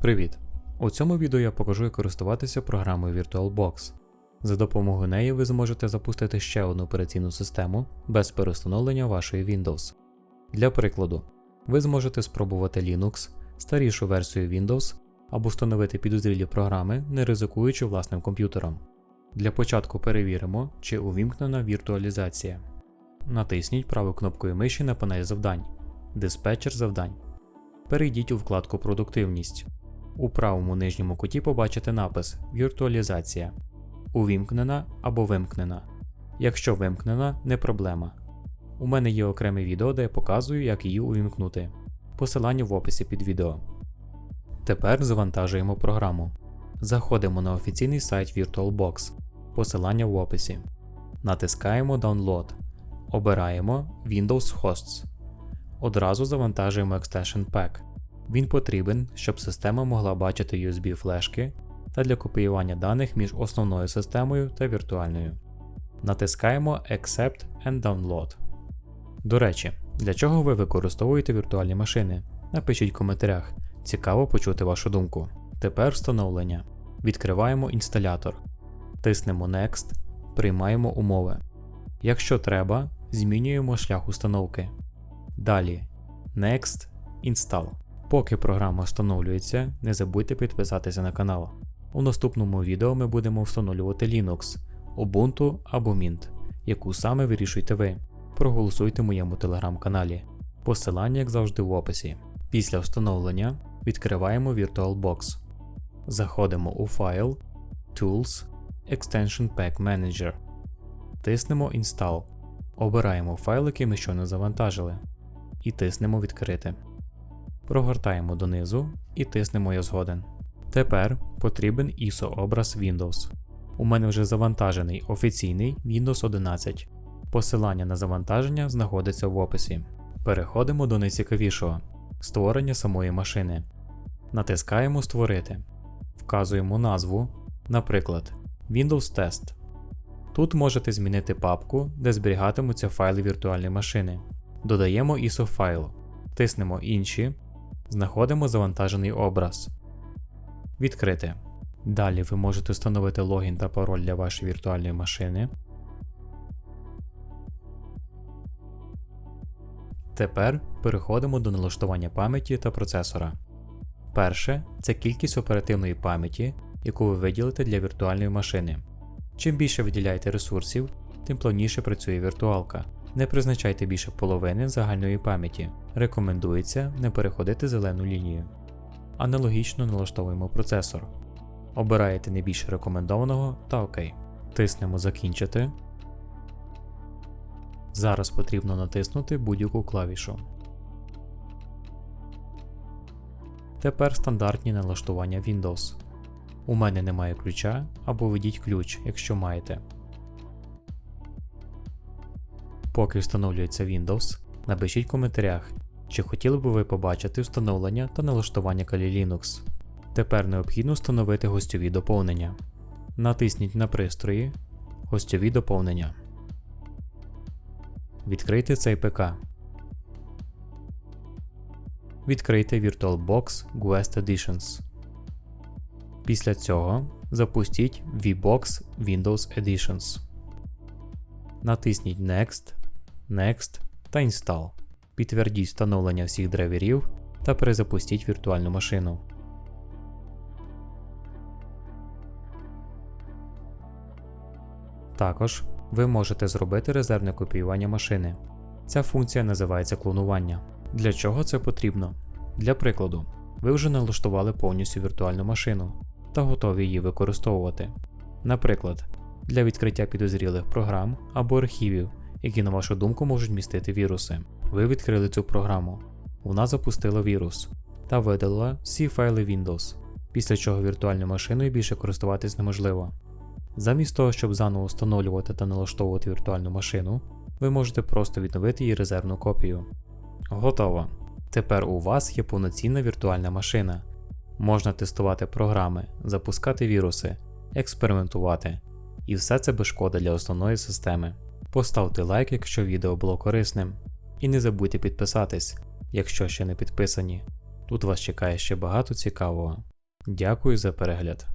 Привіт! У цьому відео я покажу, як користуватися програмою VirtualBox. За допомогою неї ви зможете запустити ще одну операційну систему без перестановлення вашої Windows. Для прикладу, ви зможете спробувати Linux, старішу версію Windows або встановити підозрілі програми, не ризикуючи власним комп'ютером. Для початку перевіримо, чи увімкнена віртуалізація. Натисніть правою кнопкою миші на панель завдань, диспетчер завдань. Перейдіть у вкладку Продуктивність. У правому нижньому куті побачите напис Віртуалізація. Увімкнена або вимкнена. Якщо вимкнена, не проблема. У мене є окреме відео, де я показую, як її увімкнути. Посилання в описі під відео. Тепер завантажуємо програму. Заходимо на офіційний сайт VirtualBox. Посилання в описі. Натискаємо Download. Обираємо Windows Hosts. Одразу завантажуємо Extension Pack. Він потрібен, щоб система могла бачити USB флешки та для копіювання даних між основною системою та віртуальною. Натискаємо Accept and Download. До речі, для чого ви використовуєте віртуальні машини? Напишіть в коментарях. Цікаво почути вашу думку. Тепер встановлення. Відкриваємо інсталятор. Тиснемо Next, приймаємо умови. Якщо треба, змінюємо шлях установки. Далі Next Install. Поки програма встановлюється, не забудьте підписатися на канал. У наступному відео ми будемо встановлювати Linux, Ubuntu або Mint, яку саме вирішуєте ви. Проголосуйте в моєму телеграм-каналі. Посилання, як завжди, в описі. Після встановлення відкриваємо VirtualBox. Заходимо у файл Tools Extension Pack Manager. Тиснемо Install. Обираємо файл, який ми щойно завантажили, і тиснемо Відкрити. Прогортаємо донизу і тиснемо Я згоден. Тепер потрібен ISO образ Windows. У мене вже завантажений офіційний Windows 11. Посилання на завантаження знаходиться в описі. Переходимо до найцікавішого створення самої машини. Натискаємо Створити. Вказуємо назву, наприклад, Windows Test. Тут можете змінити папку, де зберігатимуться файли віртуальної машини. Додаємо ISO файл, тиснемо Інші, знаходимо завантажений образ. Відкрити. Далі ви можете встановити логін та пароль для вашої віртуальної машини. Тепер переходимо до налаштування пам'яті та процесора. Перше це кількість оперативної пам'яті, яку ви виділите для віртуальної машини. Чим більше виділяєте ресурсів, тим плавніше працює віртуалка. Не призначайте більше половини загальної пам'яті. Рекомендується не переходити зелену лінію. Аналогічно налаштовуємо процесор. Обираєте не більше рекомендованого та ОК. Тиснемо Закінчити. Зараз потрібно натиснути будь-яку клавішу. Тепер стандартні налаштування Windows. У мене немає ключа або введіть ключ, якщо маєте. Поки встановлюється Windows, напишіть в коментарях, чи хотіли б ви побачити встановлення та налаштування Kali Linux. Тепер необхідно встановити гостьові доповнення. Натисніть на пристрої Гостьові доповнення. Відкрийте цей ПК. Відкрийте VirtualBox Guest Editions. Після цього запустіть VBox Windows Editions. Натисніть Next, Next та Install. Підтвердіть встановлення всіх драйверів та перезапустіть віртуальну машину. Також ви можете зробити резервне копіювання машини. Ця функція називається клонування. Для чого це потрібно? Для прикладу, ви вже налаштували повністю віртуальну машину та готові її використовувати. Наприклад, для відкриття підозрілих програм або архівів, які, на вашу думку, можуть містити віруси. Ви відкрили цю програму, вона запустила вірус та видалила всі файли Windows, після чого віртуальною машиною більше користуватись неможливо. Замість того, щоб заново встановлювати та налаштовувати віртуальну машину, ви можете просто відновити її резервну копію. Готово! Тепер у вас є повноцінна віртуальна машина. Можна тестувати програми, запускати віруси, експериментувати. І все це без шкоди для основної системи. Поставте лайк, якщо відео було корисним. І не забудьте підписатись, якщо ще не підписані. Тут вас чекає ще багато цікавого. Дякую за перегляд.